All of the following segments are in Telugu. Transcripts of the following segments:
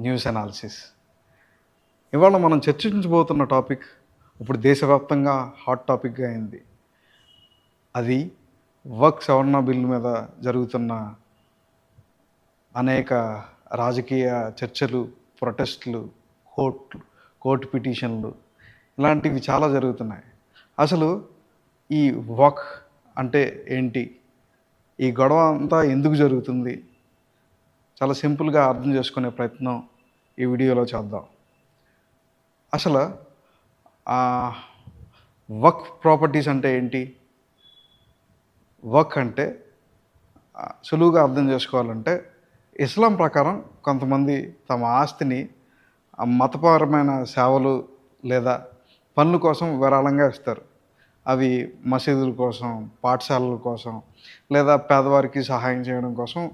News analysis. ఇవాళ మనం చర్చించబోతున్న టాపిక్ ఇప్పుడు దేశవ్యాప్తంగా హాట్ టాపిక్గా అయింది. అది వర్క్ సవరణ బిల్ మీద జరుగుతున్న అనేక రాజకీయ చర్చలు ప్రొటెస్ట్లు కోర్టు కోర్టు పిటిషన్లు ఇలాంటివి చాలా జరుగుతున్నాయి. అసలు ఈ వర్క్ అంటే ఏంటి? ఈ గొడవ అంతా ఎందుకు జరుగుతుంది? చాలా సింపుల్గా అర్థం చేసుకునే ప్రయత్నం ఈ వీడియోలో చేద్దాం. అసలు వర్క్ ప్రాపర్టీస్ అంటే ఏంటి? వర్క్ అంటే సులువుగా అర్థం చేసుకోవాలంటే ఇస్లాం ప్రకారం కొంతమంది తమ ఆస్తిని మతపరమైన సేవలు లేదా పనుల కోసం విరాళంగా ఇస్తారు. అవి మసీదుల కోసం పాఠశాలల కోసం లేదా పేదవారికి సహాయం చేయడం కోసం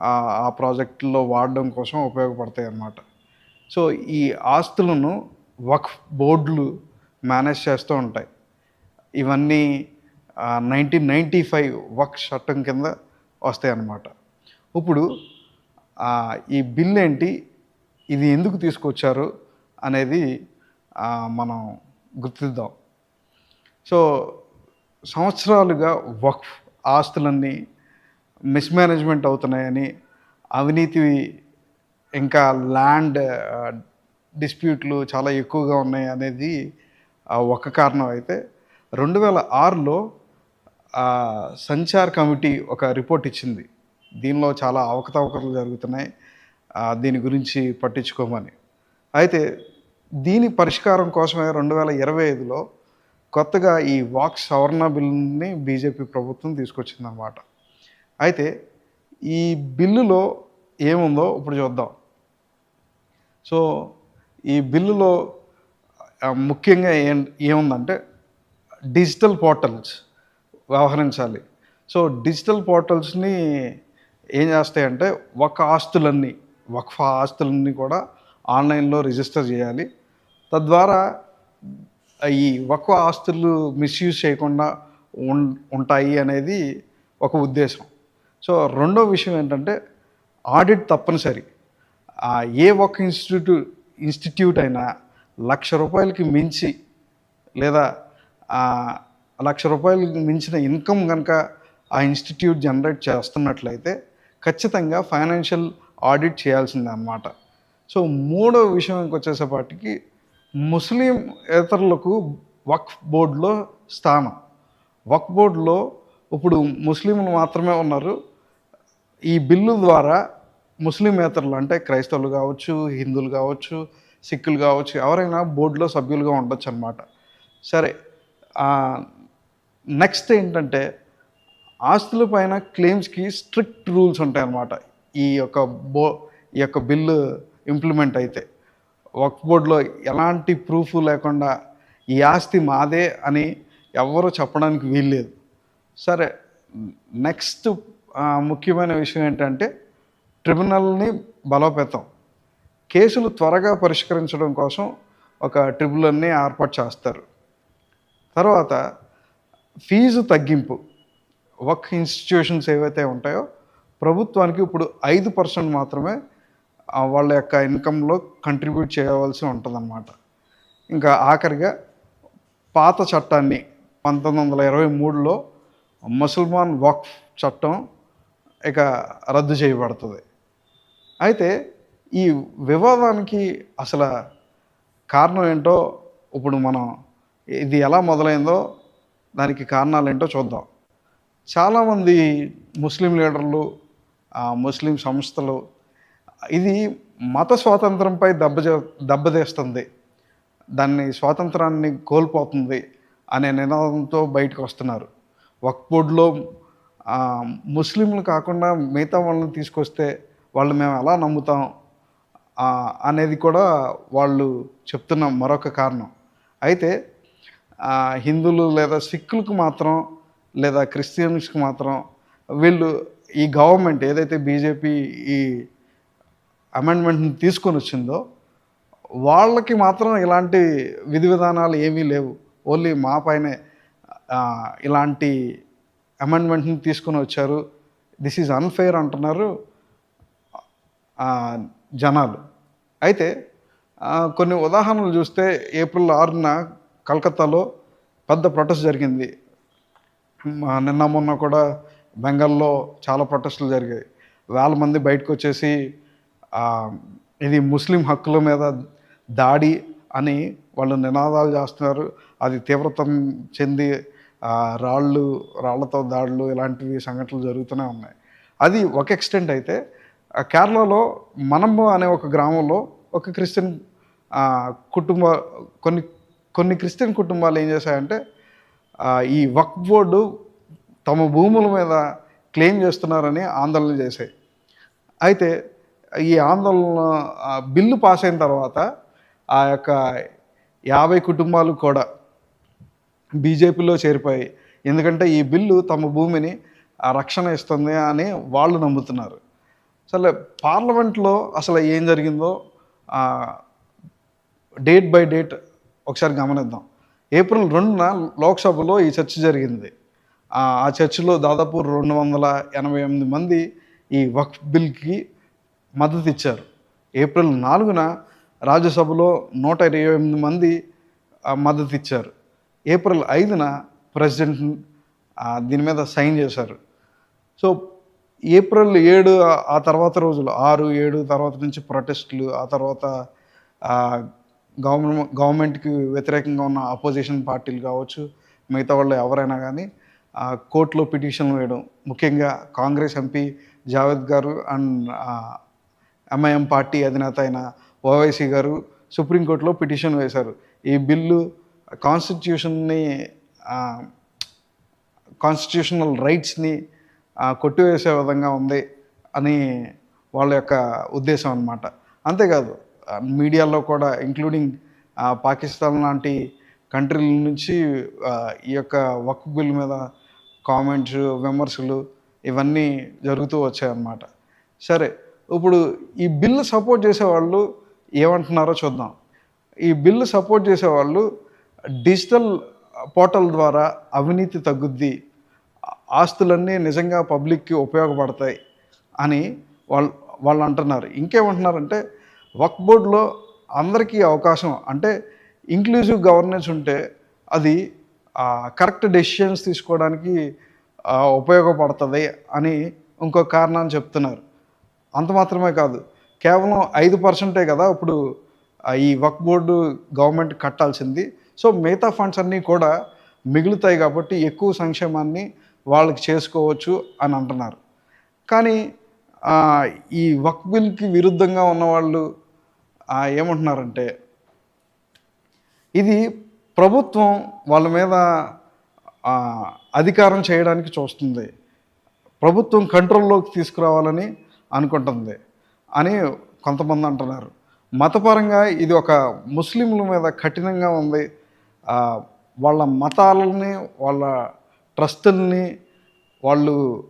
ఆ- ఆ ప్రాజెక్టుల్లో వాడడం కోసం ఉపయోగపడతాయి అన్నమాట సో ఈ ఆస్తులను వక్ఫ్ బోర్డులు మేనేజ్ చేస్తూ ఉంటాయి. ఇవన్నీ నైన్టీన్ నైంటీ ఫైవ్ వక్ చట్టం కింద వస్తాయి అన్నమాట. ఇప్పుడు ఈ బిల్ ఏంటి ఇది ఎందుకు తీసుకొచ్చారు అనేది మనం గుర్తిద్దాం. సో సంవత్సరాలుగా వక్ఫ్ ఆస్తులన్నీ మిస్మేనేజ్మెంట్ అవుతున్నాయని అవినీతి ఇంకా ల్యాండ్ డిస్ప్యూట్లు చాలా ఎక్కువగా ఉన్నాయి అనేది ఒక కారణం అయితే రెండు వేల ఆరులో సంచార్ కమిటీ ఒక రిపోర్ట్ ఇచ్చింది. దీనిలో చాలా అవకతవకలు జరుగుతున్నాయి. దీని గురించి పట్టించుకోమని. అయితే దీని పరిష్కారం కోసమే రెండు వేల ఇరవై ఐదులో కొత్తగా ఈ వాక్ సవరణ బిల్లుని బీజేపీ ప్రభుత్వం తీసుకొచ్చిందన్నమాట. అయితే ఈ బిల్లులో ఏముందో ఇప్పుడు చూద్దాం. సో ఈ బిల్లులో ముఖ్యంగా ఏం ఏముందంటే డిజిటల్ పోర్టల్స్ వ్యవహరించాలి. సో డిజిటల్ పోర్టల్స్ని ఏం చేస్తాయంటే ఒక ఆస్తులన్నీ వక్ఫ ఆస్తులన్నీ కూడా ఆన్లైన్లో రిజిస్టర్ చేయాలి. తద్వారా ఈ వక్ఫ్ ఆస్తులు మిస్యూజ్ చేయకుండా ఉంటాయి అనేది ఒక ఉద్దేశం. సో రెండో విషయం ఏంటంటే ఆడిట్ తప్పనిసరి. ఏ ఒక్క ఇన్స్టిట్యూట్ ఇన్స్టిట్యూట్ అయినా లక్ష రూపాయలకి మించి లేదా లక్ష రూపాయలకి మించిన ఇన్కమ్ కనుక ఆ ఇన్స్టిట్యూట్ జనరేట్ చేస్తున్నట్లయితే ఖచ్చితంగా ఫైనాన్షియల్ ఆడిట్ చేయాల్సిందే అన్నమాట. సో మూడో విషయంకి వచ్చేసేపాటికి ముస్లిం ఇతరులకు వక్ఫ్ బోర్డులో స్థానం. వక్ఫ్ బోర్డులో ఇప్పుడు ముస్లింలు మాత్రమే ఉన్నారు. ఈ బిల్లు ద్వారా ముస్లిమేతరులు అంటే క్రైస్తవులు కావచ్చు హిందువులు కావచ్చు సిక్కులు కావచ్చు ఎవరైనా బోర్డులో సభ్యులుగా ఉండొచ్చు అనమాట సరే నెక్స్ట్ ఏంటంటే ఆస్తుల పైన క్లెయిమ్స్కి స్ట్రిక్ట్ రూల్స్ ఉంటాయన్నమాట. ఈ యొక్క బో ఈ యొక్క బిల్లు ఇంప్లిమెంట్ అయితే. వర్క్ బోర్డులో ఎలాంటి ప్రూఫ్ లేకుండా ఈ ఆస్తి మాదే అని ఎవరు చెప్పడానికి వీల్లేదు. సరే నెక్స్ట్ ముఖ్యమైన విషయం ఏంటంటే ట్రిబ్యునల్ని బలోపేతం. కేసులు త్వరగా పరిష్కరించడం కోసం ఒక ట్రిబ్యునల్ని ఏర్పాటు చేస్తారు. తర్వాత ఫీజు తగ్గింపు. వర్క్ ఇన్స్టిట్యూషన్స్ ఏవైతే ఉంటాయో ప్రభుత్వానికి ఇప్పుడు ఐదు పర్సెంట్ మాత్రమే వాళ్ళ యొక్క ఇన్కంలో కంట్రిబ్యూట్ చేయవలసి ఉంటుందన్నమాట. ఇంకా ఆఖరిగా పాత చట్టాన్ని పంతొమ్మిది వందల ఇరవై మూడులో ముసల్మాన్ వక్ఫ్ చట్టం ఇక రద్దు చేయబడుతుంది. అయితే ఈ వివాదానికి అసలు కారణం ఏంటో ఇప్పుడు మనం ఇది ఎలా మొదలైందో దానికి కారణాలు ఏంటో చూద్దాం. చాలామంది ముస్లిం లీడర్లు ముస్లిం సంస్థలు ఇది మత స్వాతంత్రంపై దెబ్బ దెబ్బతీస్తుంది దాన్ని స్వాతంత్రాన్ని కోల్పోతుంది అనే నినాదంతో బయటకు వస్తున్నారు. వక్ బోర్డులో ముస్లింలు కాకుండా మిగతా వాళ్ళని తీసుకొస్తే వాళ్ళు మేము ఎలా నమ్ముతాం అనేది కూడా వాళ్ళు చెప్తున్న మరొక కారణం. అయితే హిందువులు లేదా సిక్కులకు మాత్రం లేదా క్రిస్టియన్స్కి మాత్రం వీళ్ళు ఈ గవర్నమెంట్ ఏదైతే బీజేపీ ఈ అమెండ్మెంట్ని తీసుకొని వచ్చిందో వాళ్ళకి మాత్రం ఇలాంటి విధి విధానాలు ఏమీ లేవు. ఓన్లీ మా పైనే ఇలాంటి అమెండ్మెంట్ని తీసుకొని వచ్చారు. దిస్ ఈజ్ అన్ఫెయిర్ అంటున్నారు. జనాలు. అయితే కొన్ని ఉదాహరణలు చూస్తే ఏప్రిల్ ఆరున కలకత్తాలో పెద్ద ప్రొటెస్ట్ జరిగింది. నిన్న మొన్న కూడా బెంగాల్లో చాలా ప్రొటెస్టులు జరిగాయి. వేల మంది బయటకు వచ్చేసి ఇది ముస్లిం హక్కుల మీద దాడి అని వాళ్ళు నినాదాలు చేస్తున్నారు. అది తీవ్రతం చెంది రాళ్ళు రాళ్ళతో దాడులు ఇలాంటివి సంఘటనలు జరుగుతూనే ఉన్నాయి. అది ఒక ఎక్స్టెంట్ అయితే కేరళలో మనమ్మ అనే ఒక గ్రామంలో ఒక క్రిస్టియన్ కుటుంబ కొన్ని కొన్ని క్రిస్టియన్ కుటుంబాలు ఏం చేశాయంటే ఈ వక్ బోర్డు తమ భూముల మీద క్లెయిమ్ చేస్తున్నారని ఆందోళన చేశాయి. అయితే ఈ ఆందోళన బిల్లు పాస్ అయిన తర్వాత ఆ యొక్క యాభై కుటుంబాలు కూడా బీజేపీలో చేరిపోయాయి. ఎందుకంటే ఈ బిల్లు తమ భూమిని రక్షణ ఇస్తుంది అని వాళ్ళు నమ్ముతున్నారు. అసలు పార్లమెంట్లో అసలు ఏం జరిగిందో డేట్ బై డేట్ ఒకసారి గమనిద్దాం. ఏప్రిల్ రెండున లోక్సభలో ఈ చర్చ జరిగింది. ఆ చర్చిలో చర్చలో దాదాపు రెండు వందల ఎనభై ఎనిమిది మంది ఈ వక్ఫ్ బిల్కి మద్దతు ఇచ్చారు. ఏప్రిల్ నాలుగున రాజ్యసభలో నూట ఇరవై ఎనిమిది మంది మద్దతు ఇచ్చారు. ఏప్రిల్ ఐదున ప్రెసిడెంట్ దీని మీద సైన్ చేశారు. సో ఏప్రిల్ ఏడు ఆ- తర్వాత రోజులు ఆరు ఏడు తర్వాత నుంచి ప్రొటెస్టులు ఆ తర్వాత గవర్నమెంట్ గవర్నమెంట్కి వ్యతిరేకంగా ఉన్న అపోజిషన్ పార్టీలు కావచ్చు మిగతా వాళ్ళు ఎవరైనా కానీ కోర్టులో పిటిషన్లు వేయడం ముఖ్యంగా కాంగ్రెస్ ఎంపీ జావేద్ గారు అండ్ ఎంఐఎం పార్టీ అధినేత అయిన ఓవైసీ గారు సుప్రీంకోర్టులో పిటిషన్ వేశారు. ఈ బిల్లు కాన్స్టిట్యూషన్ని కాన్స్టిట్యూషనల్ రైట్స్ని కొట్టివేసే విధంగా ఉంది అని వాళ్ళ యొక్క ఉద్దేశం అన్నమాట. అంతేకాదు మీడియాలో కూడా ఇంక్లూడింగ్ పాకిస్తాన్ లాంటి కంట్రీల నుంచి ఈ యొక్క వక్ బిల్ మీద కామెంట్స్ విమర్శలు ఇవన్నీ జరుగుతూ వచ్చాయన్నమాట సరే ఇప్పుడు ఈ బిల్లు సపోర్ట్ చేసేవాళ్ళు ఏమంటున్నారో చూద్దాం. ఈ బిల్లు సపోర్ట్ చేసేవాళ్ళు డిజిటల్ పోర్టల్ ద్వారా అవినీతి తగ్గుద్ది ఆస్తులన్నీ నిజంగా పబ్లిక్కి ఉపయోగపడతాయి అని వాళ్ళు వాళ్ళు అంటున్నారు. ఇంకేమంటున్నారంటే వక్ బోర్డులో అందరికీ అవకాశం అంటే ఇంక్లూజివ్ గవర్నెన్స్ ఉంటే అది కరెక్ట్ డెసిషన్స్ తీసుకోవడానికి ఉపయోగపడుతుంది అని ఇంకో కారణాన్ని చెప్తున్నారు. అంత మాత్రమే కాదు కేవలం ఐదు పర్సెంటే కదా ఇప్పుడు ఈ వక్ బోర్డు గవర్నమెంట్ కట్టాల్సింది. సో మిగతా ఫండ్స్ అన్నీ కూడా మిగులుతాయి కాబట్టి ఎక్కువ సంక్షేమాన్ని వాళ్ళకి చేసుకోవచ్చు అని అంటున్నారు. కానీ ఈ వక్ బిల్కి విరుద్ధంగా ఉన్నవాళ్ళు ఏమంటున్నారంటే ఇది ప్రభుత్వం వాళ్ళ మీద అధికారం చేయడానికి చూస్తుంది. ప్రభుత్వం కంట్రోల్లోకి తీసుకురావాలని అనుకుంటుంది అని కొంతమంది అంటున్నారు. మతపరంగా ఇది ఒక ముస్లింల మీద కఠినంగా ఉంది. వాళ్ళ మతాలని వాళ్ళ ట్రస్టుల్ని వాళ్ళు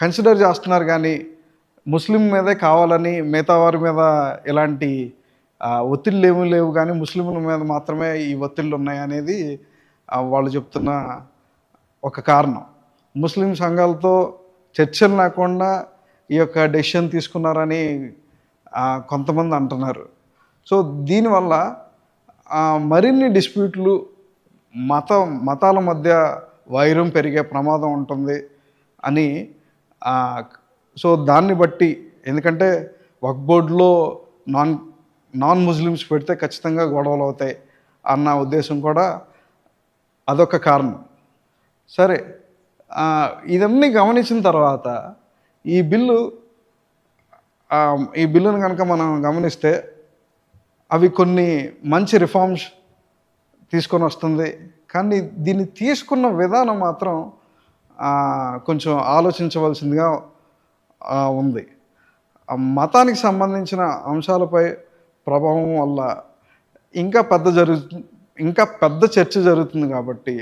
కన్సిడర్ చేస్తున్నారు కానీ ముస్లిం మీదే కావాలని మిగతా వారి మీద ఇలాంటి ఒత్తిళ్ళు ఏమీ లేవు కానీ ముస్లింల మీద మాత్రమే ఈ ఒత్తిళ్ళు ఉన్నాయి అనేది వాళ్ళు చెప్తున్న ఒక కారణం. ముస్లిం సంఘాలతో చర్చలు లేకుండా ఈ యొక్క డెసిషన్ తీసుకున్నారని కొంతమంది అంటున్నారు. సో దీనివల్ల మరిన్ని డిస్ప్యూట్లు మత మతాల మధ్య వైరం పెరిగే ప్రమాదం ఉంటుంది అని సో దాన్ని బట్టి ఎందుకంటే వక్ బోర్డులో నాన్ నాన్ ముస్లిమ్స్ పెడితే ఖచ్చితంగా గొడవలు అవుతాయి అన్న ఉద్దేశం కూడా అదొక కారణం. సరే ఇదన్నీ గమనించిన తర్వాత ఈ బిల్లు ఈ బిల్లును కనుక మనం గమనిస్తే అవి కొన్ని మంచి రిఫార్మ్స్ తీసుకొని వస్తుంది. కానీ దీన్ని తీసుకున్న విధానం మాత్రం కొంచెం ఆలోచించవలసిందిగా ఉంది. మతానికి సంబంధించిన అంశాలపై ప్రభావం వల్ల ఇంకా పెద్ద జరుగు ఇంకా పెద్ద చర్చ జరుగుతుంది కాబట్టి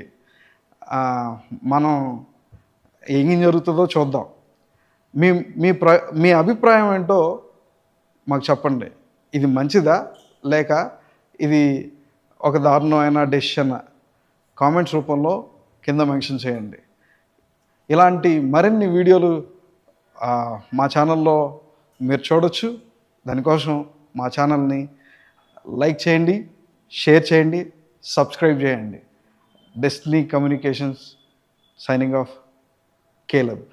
మనం ఏం జరుగుతుందో చూద్దాం. మీ మీ ప్ర మీ అభిప్రాయం ఏంటో మాకు చెప్పండి. ఇది మంచిదా? లేక ఇది ఒక దారుణమైన డెసిషన్ కామెంట్స్ రూపంలో కింద మెన్షన్ చేయండి. ఇలాంటి మరిన్ని వీడియోలు మా ఛానల్లో మీరు చూడొచ్చు. దానికోసం మా ఛానల్ని లైక్ చేయండి షేర్ చేయండి సబ్స్క్రైబ్ చేయండి. Destiny Communications signing off Caleb